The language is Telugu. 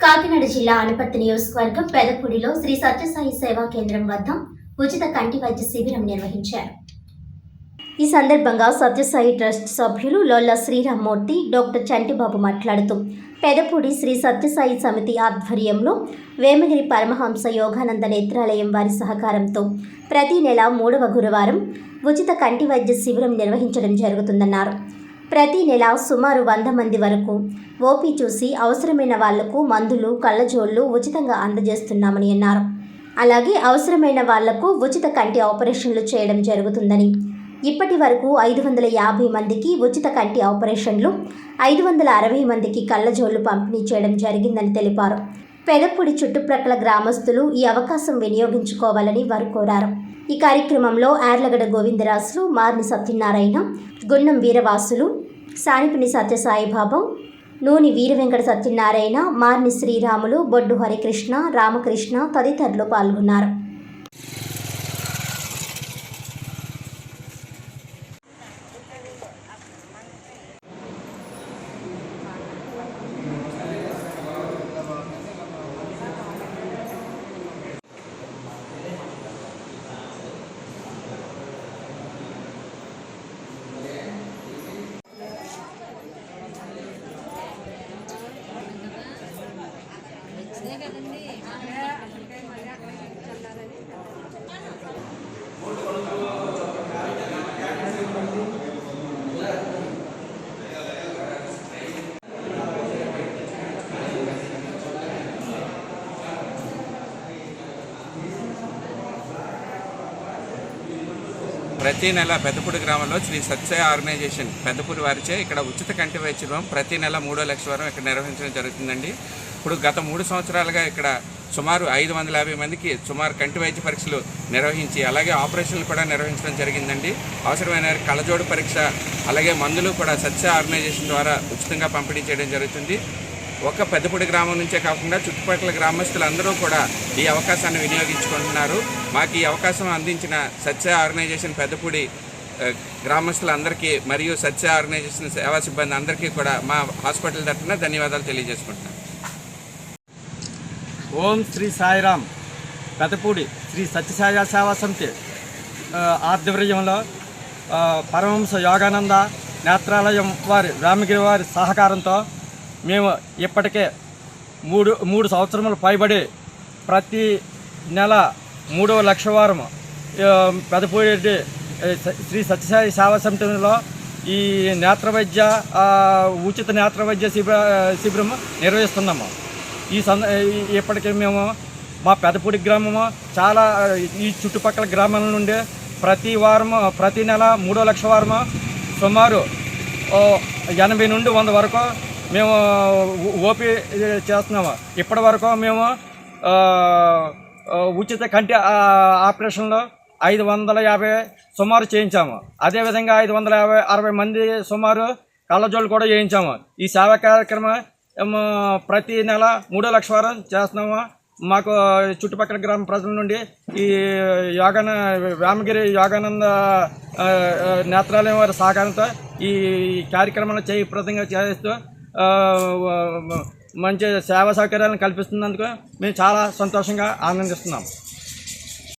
కాకినాడ జిల్లా అనపర్తి నియోజకవర్గం పెదపూడిలో శ్రీ సత్యసాయి సేవా కేంద్రం వద్ద ఉచిత కంటి వైద్య శిబిరం నిర్వహించారు. ఈ సందర్భంగా సత్యసాయి ట్రస్ట్ సభ్యులు లొల్ల శ్రీరామ్మూర్తి డాక్టర్ చంటిబాబు మాట్లాడుతూ పెదపూడి శ్రీ సత్యసాయి సమితి ఆధ్వర్యంలో వేమగిరి పరమహంస యోగానంద నేత్రాలయం వారి సహకారంతో ప్రతి నెల మూడవ గురువారం ఉచిత కంటి వైద్య శిబిరం నిర్వహించడం జరుగుతుందన్నారు. ప్రతి నెల సుమారు వంద మంది వరకు ఓపీ చూసి అవసరమైన వాళ్ళకు మందులు కళ్ళజోళ్ళు ఉచితంగా అందజేస్తున్నామని అన్నారు. అలాగే అవసరమైన వాళ్ళకు ఉచిత కంటి ఆపరేషన్లు చేయడం జరుగుతుందని. ఇప్పటి వరకు ఐదు వందల యాభై మందికి ఉచిత కంటి ఆపరేషన్లు ఐదు వందల అరవై మందికి కళ్ళజోళ్ళు పంపిణీ చేయడం జరిగిందని తెలిపారు. పెదపూడి చుట్టుప్రక్కల గ్రామస్తులు ఈ అవకాశం వినియోగించుకోవాలని వారు కోరారు. ఈ కార్యక్రమంలో యార్లగడ్డ గోవిందరాజులు మార్ని సత్యనారాయణ గున్నం వీరవాసులు సానిపిని సత్యసాయిబాబు నూని వీరవెంకట సత్యనారాయణ మార్ని శ్రీరాములు బొడ్డు హరికృష్ణ రామకృష్ణ తదితరులు పాల్గొన్నారు. కదండి ప్రతి నెల పెద్దపూడి గ్రామంలో శ్రీ సత్య ఆర్గనైజేషన్ పెద్దపూడి వారిచే ఇక్కడ ఉచిత కంటి వైద్యం ప్రతి నెల మూడో లక్షల వరకు ఇక్కడ నిర్వహించడం జరుగుతుందండి. ఇప్పుడు గత మూడు సంవత్సరాలుగా ఇక్కడ సుమారు ఐదు వందల యాభై మందికి సుమారు కంటి వైద్య పరీక్షలు నిర్వహించి అలాగే ఆపరేషన్లు కూడా నిర్వహించడం జరిగిందండి. అవసరమైన కళ్ళజోడు పరీక్ష అలాగే మందులు కూడా సత్య ఆర్గనైజేషన్ ద్వారా ఉచితంగా పంపిణీ చేయడం జరుగుతుంది. ఒక పెద్దపూడి గ్రామం నుంచే కాకుండా చుట్టుపక్కల గ్రామస్తులందరూ కూడా ఈ అవకాశాన్ని వినియోగించుకుంటున్నారు. మాకు ఈ అవకాశం అందించిన సత్య ఆర్గనైజేషన్ పెద్దపూడి గ్రామస్తులందరికీ మరియు సత్య ఆర్గనైజేషన్ సేవా సిబ్బంది అందరికీ కూడా మా హాస్పిటల్ తరఫున ధన్యవాదాలు తెలియజేసుకుంటున్నాను ఓం శ్రీ సాయిరామ్ పెదపూడి శ్రీ సత్యసాయి సేవా సమితి ఆధ్వర్యంలో పరమహంస యోగానంద నేత్రాలయం వారి రామగిరి వారి సహకారంతో మేము ఇప్పటికే మూడు మూడు సంవత్సరములు పైబడి ప్రతి నెల మూడవ లక్ష వారం పెదపూడి శ్రీ సత్యసాయి సేవా సమితిలో ఈ నేత్ర వైద్య ఉచిత నేత్ర వైద్య శిబిర శిబిరం నిర్వహిస్తున్నాము. ఈ సంద ఇప్పటికే మేము మా పెదపూడి గ్రామము చాలా ఈ చుట్టుపక్కల గ్రామాల నుండి ప్రతి వారము ప్రతి నెల మూడో లక్ష వారము సుమారు ఓ ఎనభై నుండి వంద వరకు మేము ఓపీ చేస్తున్నాము. ఇప్పటి వరకు మేము ఉచిత కంటి ఆపరేషన్లో ఐదు వందల యాభై సుమారు చేయించాము. అదేవిధంగా ఐదు వందల యాభై అరవై మంది సుమారు కళ్ళజోళ్ళు కూడా చేయించాము. ఈ సేవా కార్యక్రమం ప్రతి నెల మూడో లక్ష వారం చేస్తున్నాము. మాకు చుట్టుపక్కల గ్రామ ప్రజల నుండి ఈ యోగాన రామగిరి యోగానంద నేత్రాలయం వారి సహకారంతో ఈ కార్యక్రమాన్ని ప్రదంగా చేస్తూ మంచి సేవా సౌకర్యాలను కల్పిస్తున్నందుకు మేము చాలా సంతోషంగా ఆనందిస్తున్నాం.